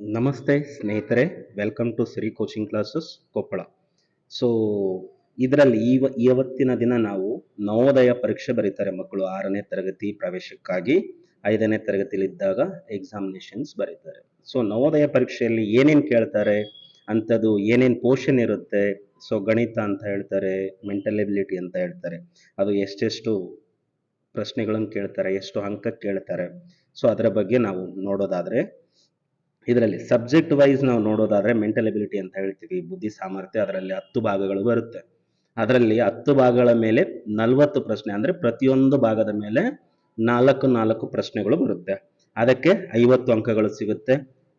ನಮಸ್ತೆ ಸ್ನೇಹಿತರೆ welcome to Siri coaching classes Koppal. So ಇದರಲ್ಲಿ ಈವ ಇವತ್ತಿನ ದಿನ ನಾವು ನವೋದಯ ಪರೀಕ್ಷೆ ಬರೀತಾರೆ ಮಕ್ಕಳು. ಆರನೇ ತರಗತಿ ಪ್ರವೇಶಕ್ಕಾಗಿ ಐದನೇ ತರಗತಿಲಿದ್ದಾಗ ಎಕ್ಸಾಮಿನೇಷನ್ಸ್ ಬರೀತಾರೆ. ಸೊ ನವೋದಯ ಪರೀಕ್ಷೆಯಲ್ಲಿ ಏನೇನು ಕೇಳ್ತಾರೆ, ಅಂಥದ್ದು ಏನೇನು ಪೋರ್ಷನ್ ಇರುತ್ತೆ ಸೊ ಗಣಿತ ಅಂತ ಹೇಳ್ತಾರೆ ಮೆಂಟಲ್ ಎಬಿಲಿಟಿ ಅಂತ ಹೇಳ್ತಾರೆ, ಅದು ಎಷ್ಟೆಷ್ಟು ಪ್ರಶ್ನೆಗಳನ್ನು ಕೇಳ್ತಾರೆ, ಎಷ್ಟು ಅಂಕ ಕೇಳ್ತಾರೆ. ಸೊ ಅದರ ಬಗ್ಗೆ ನಾವು ನೋಡೋದಾದರೆ ಇದರಲ್ಲಿ ಸಬ್ಜೆಕ್ಟ್ ವೈಸ್ ನಾವು ನೋಡೋದಾದ್ರೆ ಮೆಂಟಲ್ ಎಬಿಲಿಟಿ ಅಂತ ಹೇಳ್ತೀವಿ, ಬುದ್ಧಿ ಸಾಮರ್ಥ್ಯ, ಅದರಲ್ಲಿ ಹತ್ತು ಭಾಗಗಳು ಬರುತ್ತೆ. ಅದರಲ್ಲಿ ಹತ್ತು ಭಾಗಗಳ ಮೇಲೆ ನಲವತ್ತು ಪ್ರಶ್ನೆ ಅಂದ್ರೆ ಪ್ರತಿಯೊಂದು ಭಾಗದ ಮೇಲೆ ನಾಲ್ಕು ನಾಲ್ಕು ಪ್ರಶ್ನೆಗಳು ಬರುತ್ತೆ. ಅದಕ್ಕೆ ಐವತ್ತು ಅಂಕಗಳು ಸಿಗುತ್ತೆ.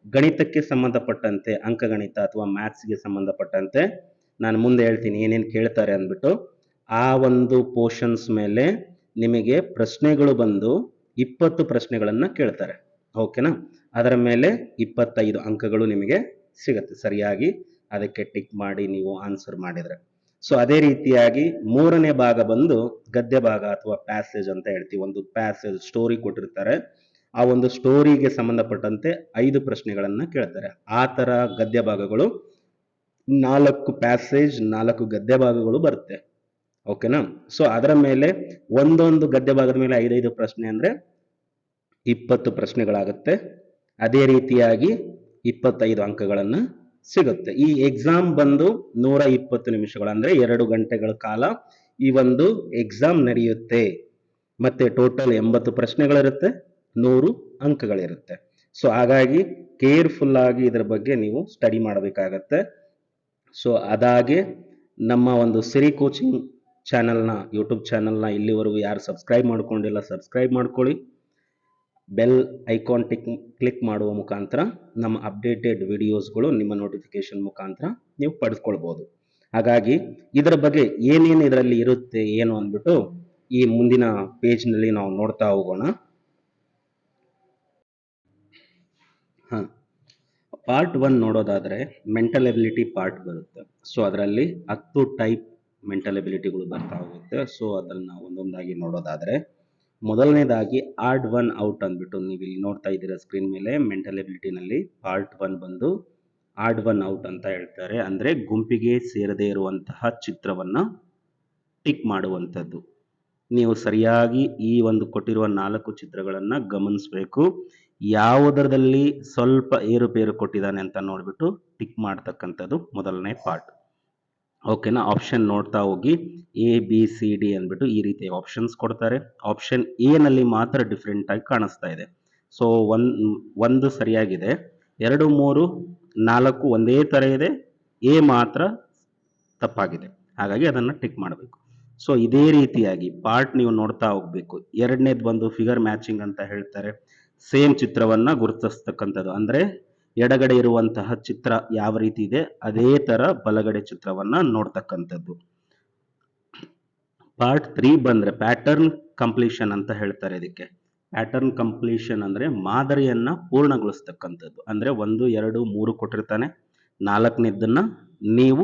ಗಣಿತಕ್ಕೆ ಸಂಬಂಧಪಟ್ಟಂತೆ, ಅಂಕಗಣಿತ ಅಥವಾ ಮ್ಯಾಥ್ಸ್ಗೆ ಸಂಬಂಧಪಟ್ಟಂತೆ ನಾನು ಮುಂದೆ ಹೇಳ್ತೀನಿ ಏನೇನು ಕೇಳ್ತಾರೆ ಅಂದ್ಬಿಟ್ಟು, ಆ ಒಂದು ಪೋರ್ಷನ್ಸ್ ಮೇಲೆ ನಿಮಗೆ ಪ್ರಶ್ನೆಗಳು ಬಂದು ಇಪ್ಪತ್ತು ಪ್ರಶ್ನೆಗಳನ್ನು ಕೇಳ್ತಾರೆ. ಓಕೆನಾ ಅದರ ಮೇಲೆ ಇಪ್ಪತ್ತೈದು ಅಂಕಗಳು ನಿಮಗೆ ಸಿಗುತ್ತೆ. ಸರಿಯಾಗಿ ಅದಕ್ಕೆ ಟಿಕ್ ಮಾಡಿ ನೀವು ಆನ್ಸರ್ ಮಾಡಿದರೆ. ಸೊ ಅದೇ ರೀತಿಯಾಗಿ ಮೂರನೇ ಭಾಗ ಬಂದು ಗದ್ಯ ಭಾಗ ಅಥವಾ ಪ್ಯಾಸೇಜ್ ಅಂತ ಹೇಳ್ತೀವಿ. ಒಂದು ಪ್ಯಾಸೇಜ್ ಸ್ಟೋರಿ ಕೊಟ್ಟಿರ್ತಾರೆ. ಆ ಒಂದು ಸ್ಟೋರಿಗೆ ಸಂಬಂಧಪಟ್ಟಂತೆ ಐದು ಪ್ರಶ್ನೆಗಳನ್ನು ಕೇಳ್ತಾರೆ. ಆ ಥರ ಗದ್ಯ ಭಾಗಗಳು ನಾಲ್ಕು ಪ್ಯಾಸೇಜ್ ನಾಲ್ಕು ಗದ್ಯ ಭಾಗಗಳು ಬರುತ್ತೆ. ಓಕೆನಾ ಸೊ ಅದರ ಮೇಲೆ ಒಂದೊಂದು ಗದ್ಯ ಭಾಗದ ಮೇಲೆ ಐದೈದು ಪ್ರಶ್ನೆ ಅಂದ್ರೆ ಇಪ್ಪತ್ತು ಪ್ರಶ್ನೆಗಳಾಗುತ್ತೆ. ಅದೇ ರೀತಿಯಾಗಿ ಇಪ್ಪತ್ತೈದು ಅಂಕಗಳನ್ನು ಸಿಗುತ್ತೆ. ಈ ಎಕ್ಸಾಮ್ ಬಂದು ನೂರ ಇಪ್ಪತ್ತು ನಿಮಿಷಗಳು ಅಂದ್ರೆ ಎರಡು ಗಂಟೆಗಳ ಕಾಲ ಈ ಒಂದು ಎಕ್ಸಾಮ್ ನಡೆಯುತ್ತೆ. ಮತ್ತೆ ಟೋಟಲ್ ಎಂಬತ್ತು ಪ್ರಶ್ನೆಗಳಿರುತ್ತೆ, ನೂರು ಅಂಕಗಳಿರುತ್ತೆ. ಸೊ ಹಾಗಾಗಿ ಕೇರ್ಫುಲ್ ಆಗಿ ಇದರ ಬಗ್ಗೆ ನೀವು ಸ್ಟಡಿ ಮಾಡಬೇಕಾಗತ್ತೆ. ಸೊ ಅದಾಗೆ ನಮ್ಮ ಒಂದು ಸಿರಿ ಕೋಚಿಂಗ್ ಚಾನಲ್ನ ಯೂಟ್ಯೂಬ್ ಚಾನಲ್ನ ಇಲ್ಲಿವರೆಗೂ ಯಾರು ಸಬ್ಸ್ಕ್ರೈಬ್ ಮಾಡ್ಕೊಂಡಿಲ್ಲ ಸಬ್ಸ್ಕ್ರೈಬ್ ಮಾಡ್ಕೊಳ್ಳಿ. ಬೆಲ್ ಐಕಾನ್ ಟಿಕ್, ಕ್ಲಿಕ್ ಮಾಡುವ ಮುಖಾಂತರ ನಮ್ಮ ಅಪ್ಡೇಟೆಡ್ ವಿಡಿಯೋಸ್ಗಳು ನಿಮ್ಮ ನೋಟಿಫಿಕೇಶನ್ ಮುಖಾಂತರ ನೀವು ಪಡೆದುಕೊಳ್ಬೋದು ಹಾಗಾಗಿ ಇದರ ಬಗ್ಗೆ ಏನೇನು ಇದರಲ್ಲಿ ಇರುತ್ತೆ ಏನು ಅಂದ್ಬಿಟ್ಟು ಈ ಮುಂದಿನ ಪೇಜ್ನಲ್ಲಿ ನಾವು ನೋಡ್ತಾ ಹೋಗೋಣ. ಹಾಂ, ಪಾರ್ಟ್ ಒನ್ ನೋಡೋದಾದರೆ ಮೆಂಟಲ್ ಎಬಿಲಿಟಿ ಪಾರ್ಟ್ ಬರುತ್ತೆ. ಸೊ ಅದರಲ್ಲಿ ಹತ್ತು ಟೈಪ್ ಮೆಂಟಲ್ ಎಬಿಲಿಟಿಗಳು ಬರ್ತಾ ಹೋಗುತ್ತೆ. ಸೊ ಅದನ್ನು ಒಂದೊಂದಾಗಿ ನೋಡೋದಾದರೆ ಮೊದಲನೇದಾಗಿ ಆರ್ಡ್ ಒನ್ ಔಟ್ ಅಂದ್ಬಿಟ್ಟು ನೀವು ಇಲ್ಲಿ ನೋಡ್ತಾ ಇದ್ದೀರಾ ಸ್ಕ್ರೀನ್ ಮೇಲೆ ಮೆಂಟಲ್ ಎಬಿಲಿಟಿನಲ್ಲಿ ಪಾರ್ಟ್ ಒನ್ ಬಂದು ಆರ್ಡ್ ಒನ್ ಔಟ್ ಅಂತ ಹೇಳ್ತಾರೆ. ಅಂದರೆ ಗುಂಪಿಗೆ ಸೇರದೇ ಇರುವಂತಹ ಚಿತ್ರವನ್ನು ಟಿಕ್ ಮಾಡುವಂಥದ್ದು. ನೀವು ಸರಿಯಾಗಿ ಈ ಒಂದು ಕೊಟ್ಟಿರುವ ನಾಲ್ಕು ಚಿತ್ರಗಳನ್ನು ಗಮನಿಸಬೇಕು. ಯಾವುದರಲ್ಲಿ ಸ್ವಲ್ಪ ಏರುಪೇರು ಕೊಟ್ಟಿದ್ದಾನೆ ಅಂತ ನೋಡಿಬಿಟ್ಟು ಟಿಕ್ ಮಾಡ್ತಕ್ಕಂಥದ್ದು ಮೊದಲನೇ ಪಾರ್ಟ್. ಓಕೆನಾ ಆಪ್ಷನ್ ನೋಡ್ತಾ ಹೋಗಿ. ಎ ಬಿ ಸಿ ಡಿ ಅಂದ್ಬಿಟ್ಟು ಈ ರೀತಿ ಆಪ್ಷನ್ಸ್ ಕೊಡ್ತಾರೆ. ಆಪ್ಷನ್ ಎ ನಲ್ಲಿ ಮಾತ್ರ ಡಿಫ್ರೆಂಟ್ ಆಗಿ ಕಾಣಿಸ್ತಾ ಇದೆ. ಸೊ ಒನ್ ಒಂದು ಸರಿಯಾಗಿದೆ. ಎರಡು, ಮೂರು, ನಾಲ್ಕು ಒಂದೇ ಥರ ಇದೆ. ಎ ಮಾತ್ರ ತಪ್ಪಾಗಿದೆ. ಹಾಗಾಗಿ ಅದನ್ನು ಟಿಕ್ ಮಾಡಬೇಕು. ಸೊ ಇದೇ ರೀತಿಯಾಗಿ ಪಾರ್ಟ್ ನೀವು ನೋಡ್ತಾ ಹೋಗ್ಬೇಕು. ಎರಡನೇದು ಬಂದು ಫಿಗರ್ ಮ್ಯಾಚಿಂಗ್ ಅಂತ ಹೇಳ್ತಾರೆ. ಸೇಮ್ ಚಿತ್ರವನ್ನ ಗುರುತಿಸ್ತಕ್ಕಂಥದ್ದು. ಅಂದ್ರೆ ಎಡಗಡೆ ಇರುವಂತಹ ಚಿತ್ರ ಯಾವ ರೀತಿ ಇದೆ, ಅದೇ ತರ ಬಲಗಡೆ ಚಿತ್ರವನ್ನ ನೋಡ್ತಕ್ಕಂಥದ್ದು. ಪಾರ್ಟ್ ತ್ರೀ ಬಂದ್ರೆ ಪ್ಯಾಟರ್ನ್ ಕಂಪ್ಲೀಷನ್ ಅಂತ ಹೇಳ್ತಾರೆ ಇದಕ್ಕೆ. ಪ್ಯಾಟರ್ನ್ ಕಂಪ್ಲೀಷನ್ ಅಂದ್ರೆ ಮಾದರಿಯನ್ನ ಪೂರ್ಣಗೊಳಿಸ್ತಕ್ಕಂಥದ್ದು. ಅಂದ್ರೆ ಒಂದು, ಎರಡು, ಮೂರು ಕೊಟ್ಟಿರ್ತಾನೆ. ನಾಲ್ಕನೇದನ್ನ ನೀವು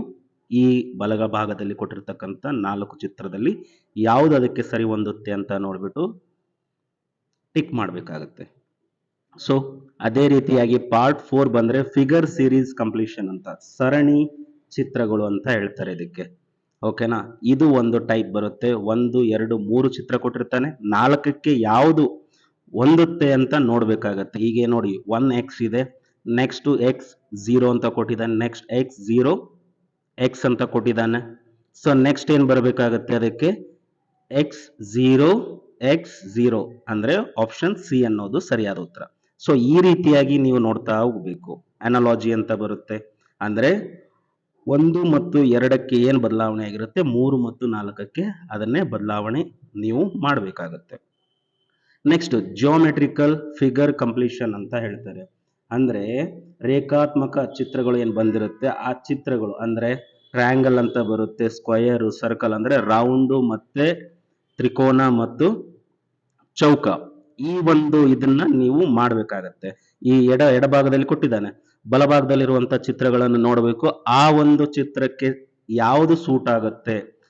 ಈ ಬಲಗ ಭಾಗದಲ್ಲಿ ಕೊಟ್ಟಿರ್ತಕ್ಕಂಥ ನಾಲ್ಕು ಚಿತ್ರದಲ್ಲಿ ಯಾವುದು ಅದಕ್ಕೆ ಸರಿ ಹೊಂದುತ್ತೆ ಅಂತ ನೋಡ್ಬಿಟ್ಟು ಟಿಕ್ ಮಾಡಬೇಕಾಗತ್ತೆ. ಸೊ ಅದೇ ರೀತಿಯಾಗಿ ಪಾರ್ಟ್ ಫೋರ್ ಬಂದ್ರೆ ಫಿಗರ್ ಸೀರೀಸ್ ಕಂಪ್ಲೀಷನ್ ಅಂತ, ಸರಣಿ ಚಿತ್ರಗಳು ಅಂತ ಹೇಳ್ತಾರೆ ಇದಕ್ಕೆ. ಓಕೆನಾ ಇದು ಒಂದು ಟೈಪ್ ಬರುತ್ತೆ. ಒಂದು, ಎರಡು, ಮೂರು ಚಿತ್ರ ಕೊಟ್ಟಿರ್ತಾನೆ. ನಾಲ್ಕಕ್ಕೆ ಯಾವುದು ಹೊಂದುತ್ತೆ ಅಂತ ನೋಡಬೇಕಾಗತ್ತೆ. ಹೀಗೆ ನೋಡಿ ಒನ್ ಎಕ್ಸ್ ಇದೆ ನೆಕ್ಸ್ಟ್ ಎಕ್ಸ್ ಝೀರೋ ಅಂತ ಕೊಟ್ಟಿದ್ದಾನೆ. ನೆಕ್ಸ್ಟ್ ಎಕ್ಸ್ ಝೀರೋ ಎಕ್ಸ್ ಅಂತ ಕೊಟ್ಟಿದ್ದಾನೆ. ಸೊ ನೆಕ್ಸ್ಟ್ ಏನು ಬರಬೇಕಾಗತ್ತೆ ಅದಕ್ಕೆ? ಎಕ್ಸ್ ಝೀರೋ ಎಕ್ಸ್ ಝೀರೋ ಅಂದ್ರೆ ಆಪ್ಷನ್ ಸಿ ಅನ್ನೋದು ಸರಿಯಾದ ಉತ್ತರ. ಸೊ ಈ ರೀತಿಯಾಗಿ ನೀವು ನೋಡ್ತಾ ಹೋಗ್ಬೇಕು. ಅನಾಲಜಿ ಅಂತ ಬರುತ್ತೆ. ಅಂದ್ರೆ ಒಂದು ಮತ್ತು ಎರಡಕ್ಕೆ ಏನು ಬದಲಾವಣೆ ಆಗಿರುತ್ತೆ? ಮೂರು ಮತ್ತು ನಾಲ್ಕಕ್ಕೆ ಅದನ್ನೇ ಬದಲಾವಣೆ ನೀವು ಮಾಡಬೇಕಾಗತ್ತೆ. ನೆಕ್ಸ್ಟ್ ಜಿಯೋಮೆಟ್ರಿಕಲ್ ಫಿಗರ್ ಕಂಪ್ಲೀಷನ್ ಅಂತ ಹೇಳ್ತಾರೆ. ಅಂದ್ರೆ ರೇಖಾತ್ಮಕ ಚಿತ್ರಗಳು ಏನು ಬಂದಿರುತ್ತೆ? ಆ ಚಿತ್ರಗಳು ಅಂದ್ರೆ ಟ್ರಯಾಂಗಲ್ ಅಂತ ಬರುತ್ತೆ ಸ್ಕ್ವಯರು ಸರ್ಕಲ್ ಅಂದ್ರೆ ರೌಂಡು ಮತ್ತು ತ್ರಿಕೋನ ಮತ್ತು ಚೌಕ. ಈ ಒಂದು ಇದನ್ನ ನೀವು ಮಾಡಬೇಕಾಗತ್ತೆ. ಈ ಎಡ, ಎಡಭಾಗದಲ್ಲಿ ಕೊಟ್ಟಿದ್ದಾನೆ. ಬಲಭಾಗದಲ್ಲಿರುವಂತಹ ಚಿತ್ರಗಳನ್ನು ನೋಡಬೇಕು. ಆ ಒಂದು ಚಿತ್ರಕ್ಕೆ ಯಾವುದು ಸೂಟ್ ಆಗುತ್ತೆ?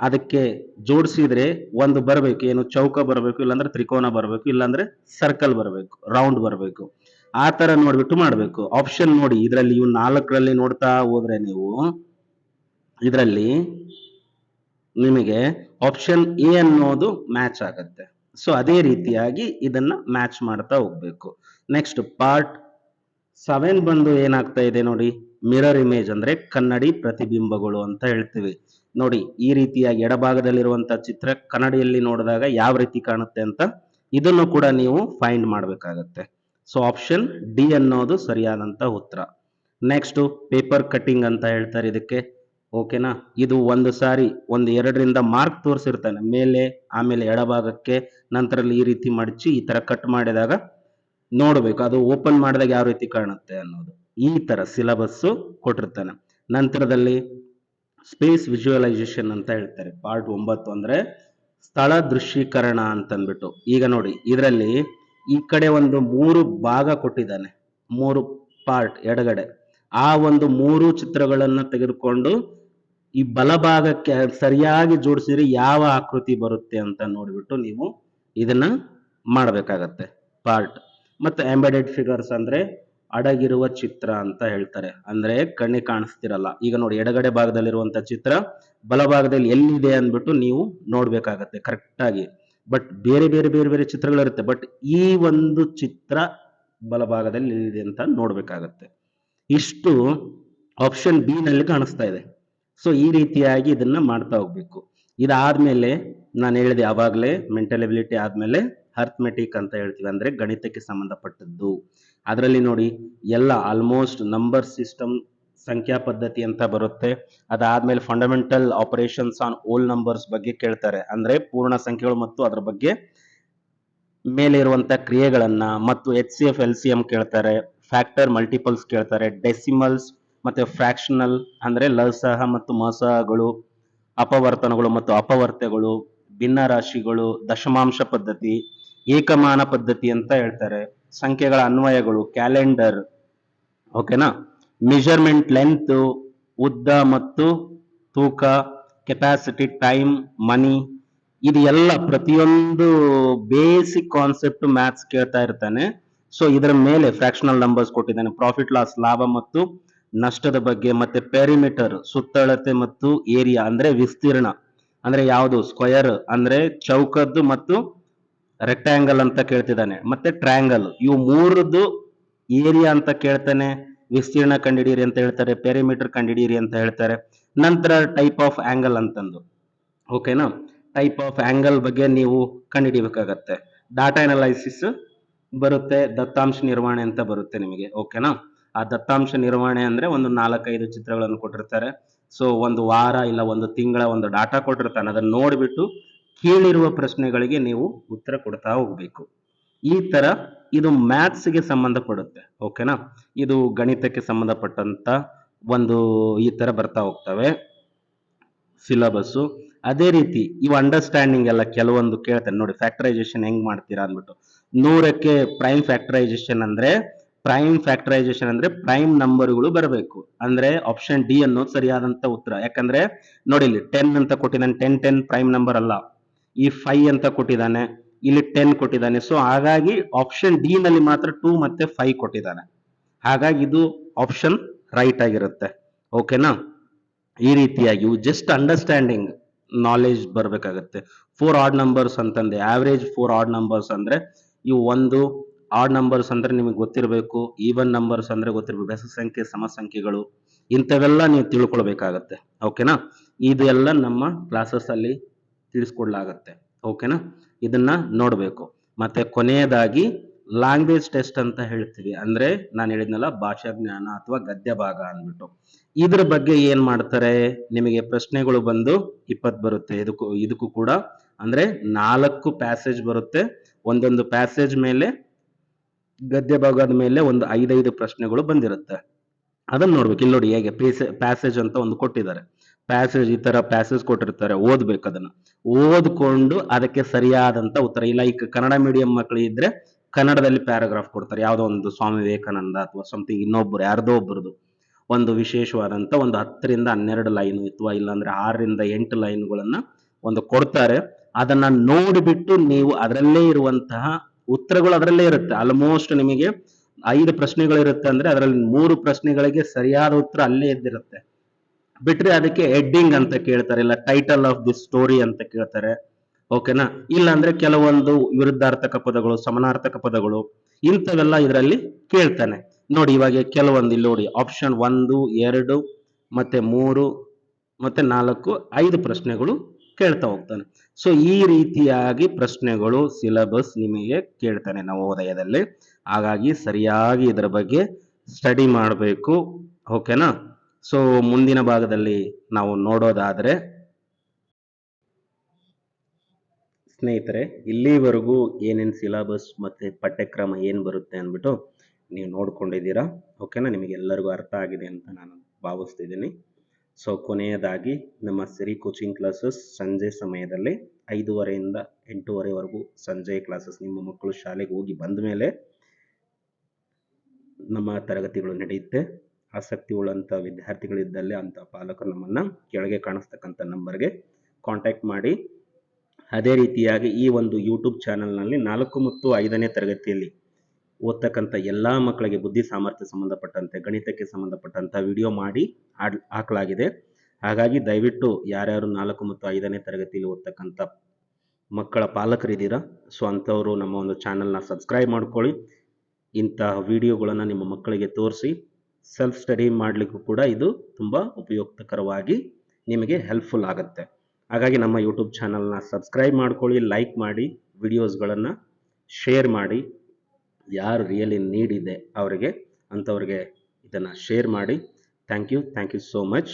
ಅದಕ್ಕೆ ಜೋಡಿಸಿದ್ರೆ ಒಂದು ಬರಬೇಕು. ಏನು ಚೌಕ ಬರಬೇಕು, ಇಲ್ಲಾಂದ್ರೆ ತ್ರಿಕೋನ ಬರಬೇಕು, ಇಲ್ಲಾಂದ್ರೆ ಸರ್ಕಲ್ ಬರಬೇಕು ರೌಂಡ್ ಬರಬೇಕು. ಆ ತರ ನೋಡ್ಬಿಟ್ಟು ಮಾಡಬೇಕು. ಆಪ್ಷನ್ ನೋಡಿ, ಇದರಲ್ಲಿ ಇವು ನಾಲ್ಕರಲ್ಲಿ ನೋಡ್ತಾ ಹೋದ್ರೆ ನೀವು, ಇದರಲ್ಲಿ ನಿಮಗೆ ಆಪ್ಷನ್ ಎ ಅನ್ನೋದು ಮ್ಯಾಚ್ ಆಗತ್ತೆ. ಸೊ ಅದೇ ರೀತಿಯಾಗಿ ಇದನ್ನ ಮ್ಯಾಚ್ ಮಾಡ್ತಾ ಹೋಗ್ಬೇಕು. ನೆಕ್ಸ್ಟ್ ಪಾರ್ಟ್ ಸೆವೆನ್ ಬಂದು ಏನಾಗ್ತಾ ಇದೆ ನೋಡಿ. ಮಿರರ್ ಇಮೇಜ್ ಅಂದ್ರೆ ಕನ್ನಡಿ ಪ್ರತಿಬಿಂಬಗಳು ಅಂತ ಹೇಳ್ತೀವಿ. ನೋಡಿ, ಈ ರೀತಿಯಾಗಿ ಎಡಭಾಗದಲ್ಲಿರುವಂತಹ ಚಿತ್ರ ಕನ್ನಡಿಯಲ್ಲಿ ನೋಡಿದಾಗ ಯಾವ ರೀತಿ ಕಾಣುತ್ತೆ ಅಂತ ಇದನ್ನು ಕೂಡ ನೀವು ಫೈಂಡ್ ಮಾಡಬೇಕಾಗತ್ತೆ. ಸೊ ಆಪ್ಷನ್ ಡಿ ಅನ್ನೋದು ಸರಿಯಾದಂತ ಉತ್ತರ. ನೆಕ್ಸ್ಟ್ ಪೇಪರ್ ಕಟ್ಟಿಂಗ್ ಅಂತ ಹೇಳ್ತಾರೆ ಇದಕ್ಕೆ. ಓಕೆನಾ? ಇದು ಒಂದು ಸಾರಿ, ಒಂದು ಎರಡರಿಂದ ಮಾರ್ಕ್ ತೋರಿಸಿರ್ತಾನೆ. ಮೇಲೆ, ಆಮೇಲೆ ಎಡಭಾಗಕ್ಕೆ ನಂತರ ಈ ರೀತಿ ಮಡಚಿ ಈ ತರ ಕಟ್ ಮಾಡಿದಾಗ ನೋಡಬೇಕು, ಅದು ಓಪನ್ ಮಾಡಿದಾಗ ಯಾವ ರೀತಿ ಕಾಣುತ್ತೆ ಅನ್ನೋದು. ಈ ತರ ಸಿಲಬಸ್ ಕೊಟ್ಟಿರ್ತಾನೆ. ನಂತರದಲ್ಲಿ ಸ್ಪೇಸ್ ವಿಜುವಲೈಸೇಷನ್ ಅಂತ ಹೇಳ್ತಾರೆ. ಪಾರ್ಟ್ ಒಂಬತ್ತು ಅಂದ್ರೆ ಸ್ಥಳ ದೃಶ್ಯೀಕರಣ ಅಂತಂದ್ಬಿಟ್ಟು ಈಗ ನೋಡಿ, ಇದರಲ್ಲಿ ಈ ಕಡೆ ಒಂದು ಮೂರು ಭಾಗ ಕೊಟ್ಟಿದ್ದಾನೆ. ಮೂರು ಪಾರ್ಟ್ ಎಡಗಡೆ. ಆ ಒಂದು ಮೂರು ಚಿತ್ರಗಳನ್ನು ತೆಗೆದುಕೊಂಡು ಈ ಬಲಭಾಗಕ್ಕೆ ಸರಿಯಾಗಿ ಜೋಡಿಸಿದ್ರೆ ಯಾವ ಆಕೃತಿ ಬರುತ್ತೆ ಅಂತ ನೋಡಿಬಿಟ್ಟು ನೀವು ಇದನ್ನ ಮಾಡಬೇಕಾಗತ್ತೆ. ಪಾರ್ಟ್ ಮತ್ತೆ ಎಂಬೆಡೆಡ್ ಫಿಗರ್ಸ್ ಅಂದ್ರೆ ಅಡಗಿರುವ ಚಿತ್ರ ಅಂತ ಹೇಳ್ತಾರೆ. ಅಂದ್ರೆ ಕಣ್ಣಿಗೆ ಕಾಣಿಸ್ತಿರಲ್ಲ. ಈಗ ನೋಡಿ, ಎಡಗಡೆ ಭಾಗದಲ್ಲಿರುವಂಥ ಚಿತ್ರ ಬಲಭಾಗದಲ್ಲಿ ಎಲ್ಲಿದೆ ಅಂದ್ಬಿಟ್ಟು ನೀವು ನೋಡ್ಬೇಕಾಗತ್ತೆ ಕರೆಕ್ಟಾಗಿ ಬಟ್ ಬೇರೆ ಬೇರೆ ಬೇರೆ ಬೇರೆ ಚಿತ್ರಗಳಿರುತ್ತೆ. ಬಟ್ ಈ ಒಂದು ಚಿತ್ರ ಬಲಭಾಗದಲ್ಲಿ ಎಲ್ಲಿದೆ ಅಂತ ನೋಡಬೇಕಾಗತ್ತೆ. ಇಷ್ಟು ಆಪ್ಷನ್ ಬಿ ನಲ್ಲಿ ಕಾಣಿಸ್ತಾ ಇದೆ. ಸೊ ಈ ರೀತಿಯಾಗಿ ಇದನ್ನ ಮಾಡ್ತಾ ಹೋಗ್ಬೇಕು. ಇದಾದ್ಮೇಲೆ ನಾನು ಹೇಳಿದೆ ಯಾವಾಗಲೇ ಮೆಂಟಲ್ ಎಬಿಲಿಟಿ ಆದ್ಮೇಲೆ ಅರ್ಥಮೆಟಿಕ್ ಅಂತ ಹೇಳ್ತೀವಿ. ಅಂದ್ರೆ ಗಣಿತಕ್ಕೆ ಸಂಬಂಧಪಟ್ಟದ್ದು. ಅದರಲ್ಲಿ ನೋಡಿ ಎಲ್ಲ ಆಲ್ಮೋಸ್ಟ್ ನಂಬರ್ ಸಿಸ್ಟಮ್ ಸಂಖ್ಯಾ ಪದ್ಧತಿ ಅಂತ ಬರುತ್ತೆ. ಅದಾದ್ಮೇಲೆ fundamental operations on all numbers ಬಗ್ಗೆ ಕೇಳ್ತಾರೆ. ಅಂದ್ರೆ ಪೂರ್ಣ ಸಂಖ್ಯೆಗಳು ಮತ್ತು ಅದರ ಬಗ್ಗೆ ಮೇಲೆ ಇರುವಂತ ಕ್ರಿಯೆಗಳನ್ನ ಮತ್ತು H C F L C M ಕೇಳ್ತಾರೆ. ಫ್ಯಾಕ್ಟರ್ ಮಲ್ಟಿಪಲ್ಸ್ ಕೇಳ್ತಾರೆ. ಡೆಸಿಮಲ್ಸ್ ಮತ್ತೆ ಫ್ರಾಕ್ಷನಲ್ ಅಂದ್ರೆ ಲಸಹ ಮತ್ತು ಮಸಹಗಳು ಅಪವರ್ತನಗಳು ಮತ್ತು ಅಪವರ್ತೆಗಳು ಭಿನ್ನ ರಾಶಿಗಳು ದಶಮಾಂಶ ಪದ್ಧತಿ, ಏಕಮಾನ ಪದ್ಧತಿ ಅಂತ ಹೇಳ್ತಾರೆ. ಸಂಖ್ಯೆಗಳ ಅನ್ವಯಗಳು ಕ್ಯಾಲೆಂಡರ್ ಓಕೆನಾ ಮೆಜರ್ಮೆಂಟ್ ಲೆಂತ್ ಉದ್ದ ಮತ್ತು ತೂಕ ಕೆಪಾಸಿಟಿ ಟೈಮ್ ಮನಿ ಇದು ಎಲ್ಲ ಪ್ರತಿಯೊಂದು ಬೇಸಿಕ್ ಕಾನ್ಸೆಪ್ಟ್ ಮ್ಯಾಥ್ಸ್ ಕೇಳ್ತಾ ಇರ್ತಾನೆ. ಸೊ ಇದರ ಮೇಲೆ ಫ್ರಾಕ್ಷನಲ್ ನಂಬರ್ಸ್ ಕೊಟ್ಟಿದ್ದಾನೆ. ಪ್ರಾಫಿಟ್ ಲಾಸ್ ಲಾಭ ಮತ್ತು ನಷ್ಟದ ಬಗ್ಗೆ ಮತ್ತೆ ಪೆರಿಮೀಟರ್ ಸುತ್ತಳತೆ ಮತ್ತು ಏರಿಯಾ ಅಂದ್ರೆ ವಿಸ್ತೀರ್ಣ. ಅಂದ್ರೆ ಯಾವುದು? ಸ್ಕ್ವಯರ್ ಅಂದ್ರೆ ಚೌಕದ್ದು ಮತ್ತು ರೆಕ್ಟಾಂಗಲ್ ಅಂತ ಕೇಳ್ತಿದ್ದಾನೆ. ಮತ್ತೆ ಟ್ರಯಾಂಗಲ್ ಇವು ಮೂರದ್ದು ಏರಿಯಾ ಅಂತ ಕೇಳ್ತಾನೆ. ವಿಸ್ತೀರ್ಣ ಕಂಡಿಡೀರಿ ಅಂತ ಹೇಳ್ತಾರೆ ಪೆರಿಮೀಟರ್ ಕಂಡಿಡೀರಿ ಅಂತ ಹೇಳ್ತಾರೆ. ನಂತರ ಟೈಪ್ ಆಫ್ ಆಂಗಲ್ ಅಂತಂದು. ಓಕೆನಾ ಟೈಪ್ ಆಫ್ ಆಂಗಲ್ ಬಗ್ಗೆ ನೀವು ಕಂಡುಹಿಡಿಬೇಕಾಗತ್ತೆ ಡಾಟಾ ಅನಲೈಸಿಸ್ ಬರುತ್ತೆ, ದತ್ತಾಂಶ ನಿರ್ವಹಣೆ ಅಂತ ಬರುತ್ತೆ ನಿಮಗೆ. ಓಕೆನಾ ಆ ದತ್ತಾಂಶ ನಿರ್ವಹಣೆ ಅಂದ್ರೆ ಒಂದು ನಾಲ್ಕೈದು ಚಿತ್ರಗಳನ್ನು ಕೊಟ್ಟಿರ್ತಾರೆ. ಸೊ ಒಂದು ವಾರ ಇಲ್ಲ ಒಂದು ತಿಂಗಳ ಒಂದು ಡಾಟಾ ಕೊಟ್ಟಿರ್ತಾನೆ. ಅದನ್ನ ನೋಡಿಬಿಟ್ಟು ಕೇಳಿರುವ ಪ್ರಶ್ನೆಗಳಿಗೆ ನೀವು ಉತ್ತರ ಕೊಡ್ತಾ ಹೋಗ್ಬೇಕು. ಈ ತರ ಇದು ಮ್ಯಾಥ್ಸ್ಗೆ ಸಂಬಂಧಪಡುತ್ತೆ. ಓಕೆನಾ ಇದು ಗಣಿತಕ್ಕೆ ಸಂಬಂಧಪಟ್ಟಂತ ಒಂದು ಈ ತರ ಬರ್ತಾ ಹೋಗ್ತವೆ. ಸಿಲಬಸ್ಸು ಅದೇ ರೀತಿ ಇವು ಅಂಡರ್ಸ್ಟ್ಯಾಂಡಿಂಗ್ ಎಲ್ಲ ಕೆಲವೊಂದು ಕೇಳ್ತಾರೆ ನೋಡಿ ಫ್ಯಾಕ್ಟರೈಸೇಷನ್ ಹೆಂಗ್ ಮಾಡ್ತೀರಾ ಅಂದ್ಬಿಟ್ಟು. ನೂರಕ್ಕೆ ಪ್ರೈಮ್ ಫ್ಯಾಕ್ಟರೈಸೇಷನ್ ಅಂದ್ರೆ ಪ್ರೈಮ್ ಫ್ಯಾಕ್ಟರೈಸೇಷನ್ ಅಂದ್ರೆ ಪ್ರೈಮ್ ನಂಬರ್ಗಳು ಬರಬೇಕು. ಅಂದ್ರೆ ಆಪ್ಷನ್ ಡಿ ಅನ್ನೋದು ಸರಿಯಾದಂತ ಉತ್ತರ. ಯಾಕಂದ್ರೆ ನೋಡಿ ಇಲ್ಲಿ ಟೆನ್ ಅಂತ ಕೊಟ್ಟಿದ್ದಾನೆ. ಟೆನ್ ಟೆನ್ ಪ್ರೈಮ್ ನಂಬರ್ ಅಲ್ಲ. ಈ ಫೈವ್ ಅಂತ ಕೊಟ್ಟಿದ್ದಾನೆ. ಇಲ್ಲಿ ಟೆನ್ ಕೊಟ್ಟಿದ್ದಾನೆ. ಸೊ ಹಾಗಾಗಿ ಆಪ್ಷನ್ ಡಿ ನಲ್ಲಿ ಮಾತ್ರ ಟೂ ಮತ್ತೆ ಫೈವ್ ಕೊಟ್ಟಿದ್ದಾನೆ. ಹಾಗಾಗಿ ಇದು ಆಪ್ಷನ್ ರೈಟ್ ಆಗಿರುತ್ತೆ. ಓಕೆನಾ ಈ ರೀತಿಯಾಗಿ ಜಸ್ಟ್ ಅಂಡರ್ಸ್ಟ್ಯಾಂಡಿಂಗ್ ನಾಲೆಜ್ ಬರಬೇಕಾಗುತ್ತೆ. ಫೋರ್ ಆಡ್ ನಂಬರ್ಸ್ ಅಂತಂದೆ. ಆವರೇಜ್ ಫೋರ್ ಆಡ್ ನಂಬರ್ಸ್ ಅಂದ್ರೆ ಇವು ಒಂದು ಆಡ್ ನಂಬರ್ಸ್ ಅಂದ್ರೆ ನಿಮಗೆ ಗೊತ್ತಿರಬೇಕು ಈವನ್ ನಂಬರ್ಸ್ ಅಂದ್ರೆ ಗೊತ್ತಿರಬೇಕು, ಬೆಸ ಸಂಖ್ಯೆ, ಸಮ ಸಂಖ್ಯೆಗಳು, ಇಂಥವೆಲ್ಲ ನೀವು ತಿಳ್ಕೊಳ್ಬೇಕಾಗತ್ತೆ ಓಕೆನಾ ಇದೆಲ್ಲ ನಮ್ಮ ಕ್ಲಾಸಸ್ ಅಲ್ಲಿ ತಿಳಿಸ್ಕೊಡ್ಲಾಗತ್ತೆ ಓಕೆನಾ ಇದನ್ನ ನೋಡಬೇಕು. ಮತ್ತೆ ಕೊನೆಯದಾಗಿ ಲ್ಯಾಂಗ್ವೇಜ್ ಟೆಸ್ಟ್ ಅಂತ ಹೇಳ್ತೀವಿ, ಅಂದ್ರೆ ನಾನು ಹೇಳಿದ್ನಲ್ಲ, ಭಾಷಾ ಜ್ಞಾನ ಅಥವಾ ಗದ್ಯ ಭಾಗ ಅಂದ್ಬಿಟ್ಟು. ಇದ್ರ ಬಗ್ಗೆ ಏನ್ ಮಾಡ್ತಾರೆ? ನಿಮಗೆ ಪ್ರಶ್ನೆಗಳು ಬಂದು ಇಪ್ಪತ್ ಬರುತ್ತೆ, ಇದಕ್ಕೂ ಇದಕ್ಕೂ ಕೂಡ, ಅಂದ್ರೆ ನಾಲ್ಕು ಪ್ಯಾಸೇಜ್ ಬರುತ್ತೆ, ಒಂದೊಂದು ಪ್ಯಾಸೇಜ್ ಮೇಲೆ ಗದ್ಯ ಭಾಗದ ಮೇಲೆ ಒಂದು ಐದೈದು ಪ್ರಶ್ನೆಗಳು ಬಂದಿರುತ್ತೆ. ಅದನ್ನ ನೋಡ್ಬೇಕು. ಇಲ್ಲಿ ನೋಡಿ ಹೇಗೆ ಪ್ಯಾಸೇಜ್ ಅಂತ ಒಂದು ಕೊಟ್ಟಿದ್ದಾರೆ. ಪ್ಯಾಸೇಜ್ ಈ ತರ ಪ್ಯಾಸೇಜ್ ಕೊಟ್ಟಿರ್ತಾರೆ. ಓದ್ಬೇಕು ಅದನ್ನ. ಓದ್ಕೊಂಡು ಅದಕ್ಕೆ ಸರಿಯಾದಂತ ಉತ್ತರ. ಇಲ್ಲ ಈಗ ಕನ್ನಡ ಮೀಡಿಯಂ ಮಕ್ಕಳು ಇದ್ರೆ ಕನ್ನಡದಲ್ಲಿ ಪ್ಯಾರಾಗ್ರಾಫ್ ಕೊಡ್ತಾರೆ. ಯಾವ್ದೋ ಒಂದು ಸ್ವಾಮಿ ವಿವೇಕಾನಂದ ಅಥವಾ ಸಮಥಿಂಗ್ ಇನ್ನೊಬ್ರು, ಯಾರ್ದೋ ಒಬ್ಬರದು ಒಂದು ವಿಶೇಷವಾದಂತ ಒಂದು ಹತ್ತರಿಂದ ಹನ್ನೆರಡು ಲೈನ್ ಅಥವಾ ಇಲ್ಲಾಂದ್ರೆ ಆರರಿಂದ ಎಂಟು ಲೈನ್ಗಳನ್ನ ಒಂದು ಕೊಡ್ತಾರೆ. ಅದನ್ನ ನೋಡಿಬಿಟ್ಟು ನೀವು ಅದರಲ್ಲೇ ಇರುವಂತಹ ಉತ್ತರಗಳು ಅದರಲ್ಲೇ ಇರುತ್ತೆ. ಆಲ್ಮೋಸ್ಟ್ ನಿಮಗೆ ಐದು ಪ್ರಶ್ನೆಗಳಿರುತ್ತೆ ಅಂದ್ರೆ ಅದರಲ್ಲಿ ಮೂರು ಪ್ರಶ್ನೆಗಳಿಗೆ ಸರಿಯಾದ ಉತ್ತರ ಅಲ್ಲೇ ಇದ್ದಿರುತ್ತೆ. ಬಿಟ್ರೆ ಅದಕ್ಕೆ ಹೆಡ್ಡಿಂಗ್ ಅಂತ ಕೇಳ್ತಾರೆ, ಇಲ್ಲ ಟೈಟಲ್ ಆಫ್ ದಿ ಸ್ಟೋರಿ ಅಂತ ಕೇಳ್ತಾರೆ. ಓಕೆನಾ ಇಲ್ಲ ಅಂದ್ರೆ ಕೆಲವೊಂದು ವಿರುದ್ಧಾರ್ಥಕ ಪದಗಳು, ಸಮಾನಾರ್ಥಕ ಪದಗಳು, ಇಂಥವೆಲ್ಲ ಇದರಲ್ಲಿ ಕೇಳ್ತಾನೆ. ನೋಡಿ ಇವಾಗ ಕೆಲವೊಂದು ಇಲ್ಲಿ ನೋಡಿ ಆಪ್ಷನ್ ಒಂದು, ಎರಡು, ಮತ್ತೆ ಮೂರು, ಮತ್ತೆ ನಾಲ್ಕು, ಐದು ಪ್ರಶ್ನೆಗಳು ಕೇಳ್ತಾ ಹೋಗ್ತಾನೆ. ಸೊ ಈ ರೀತಿಯಾಗಿ ಪ್ರಶ್ನೆಗಳು ಸಿಲಬಸ್ ನಿಮಗೆ ಕೇಳ್ತಾನೆ ನವೋದಯದಲ್ಲಿ ಹಾಗಾಗಿ ಸರಿಯಾಗಿ ಇದರ ಬಗ್ಗೆ ಸ್ಟಡಿ ಮಾಡಬೇಕು ಓಕೆನಾ ಸೊ ಮುಂದಿನ ಭಾಗದಲ್ಲಿ ನಾವು ನೋಡೋದಾದರೆ, ಸ್ನೇಹಿತರೆ, ಇಲ್ಲಿವರೆಗೂ ಏನೇನು ಸಿಲಬಸ್ ಮತ್ತೆ ಪಠ್ಯಕ್ರಮ ಏನು ಬರುತ್ತೆ ಅಂದ್ಬಿಟ್ಟು ನೀವು ನೋಡ್ಕೊಂಡಿದ್ದೀರಾ? ಓಕೆನಾ ನಿಮಗೆಲ್ಲರಿಗೂ ಅರ್ಥ ಆಗಿದೆ ಅಂತ ನಾನು ಭಾವಿಸ್ತಿದ್ದೀನಿ. ಸೊ ಕೊನೆಯದಾಗಿ ನಮ್ಮ ಸಿರಿ ಕೋಚಿಂಗ್ ಕ್ಲಾಸಸ್ ಸಂಜೆ ಸಮಯದಲ್ಲಿ ಐದೂವರೆಯಿಂದ ಎಂಟೂವರೆವರೆಗೂ ಸಂಜೆ ಕ್ಲಾಸಸ್ ನಿಮ್ಮ ಮಕ್ಕಳು ಶಾಲೆಗೆ ಹೋಗಿ ಬಂದ ಮೇಲೆ ನಮ್ಮ ತರಗತಿಗಳು ನಡೆಯುತ್ತೆ. ಆಸಕ್ತಿ ಉಳ್ಳಂಥ ವಿದ್ಯಾರ್ಥಿಗಳಿದ್ದಲ್ಲಿ ಅಂಥ ಪಾಲಕರು ನಮ್ಮನ್ನು ಕೆಳಗೆ ಕಾಣಿಸ್ತಕ್ಕಂಥ ನಂಬರ್ಗೆ ಕಾಂಟ್ಯಾಕ್ಟ್ ಮಾಡಿ. ಅದೇ ರೀತಿಯಾಗಿ ಈ ಒಂದು ಯೂಟ್ಯೂಬ್ ಚಾನಲ್ನಲ್ಲಿ ನಾಲ್ಕು ಮತ್ತು ಐದನೇ ತರಗತಿಯಲ್ಲಿ ಓದ್ತಕ್ಕಂಥ ಎಲ್ಲ ಮಕ್ಕಳಿಗೆ ಬುದ್ಧಿ ಸಾಮರ್ಥ್ಯ ಸಂಬಂಧಪಟ್ಟಂತೆ, ಗಣಿತಕ್ಕೆ ಸಂಬಂಧಪಟ್ಟಂಥ ವಿಡಿಯೋ ಮಾಡಿ ಹಾಡ್, ಹಾಕಲಾಗಿದೆ. ಹಾಗಾಗಿ ದಯವಿಟ್ಟು ಯಾರ್ಯಾರು ನಾಲ್ಕು ಮತ್ತು ಐದನೇ ತರಗತಿಯಲ್ಲಿ ಓದ್ತಕ್ಕಂಥ ಮಕ್ಕಳ ಪಾಲಕರಿದ್ದೀರಾ ಸೊ ಅಂಥವರು ನಮ್ಮ ಒಂದು ಚಾನಲ್ನ ಸಬ್ಸ್ಕ್ರೈಬ್ ಮಾಡ್ಕೊಳ್ಳಿ. ಇಂತಹ ವಿಡಿಯೋಗಳನ್ನು ನಿಮ್ಮ ಮಕ್ಕಳಿಗೆ ತೋರಿಸಿ. ಸೆಲ್ಫ್ ಸ್ಟಡಿ ಮಾಡಲಿಕ್ಕೂ ಕೂಡ ಇದು ತುಂಬ ಉಪಯುಕ್ತಕರವಾಗಿ ನಿಮಗೆ ಹೆಲ್ಪ್ಫುಲ್ ಆಗುತ್ತೆ. ಹಾಗಾಗಿ ನಮ್ಮ ಯೂಟ್ಯೂಬ್ ಚಾನಲ್ನ ಸಬ್ಸ್ಕ್ರೈಬ್ ಮಾಡ್ಕೊಳ್ಳಿ ಲೈಕ್ ಮಾಡಿ ವಿಡಿಯೋಸ್ಗಳನ್ನು ಶೇರ್ ಮಾಡಿ. ಯಾರು ರಿಯಲಿ ನೀಡಿದೆ ಅವರಿಗೆ ಅಂಥವ್ರಿಗೆ ಇದನ್ನು ಶೇರ್ ಮಾಡಿ. Thank you thank you so much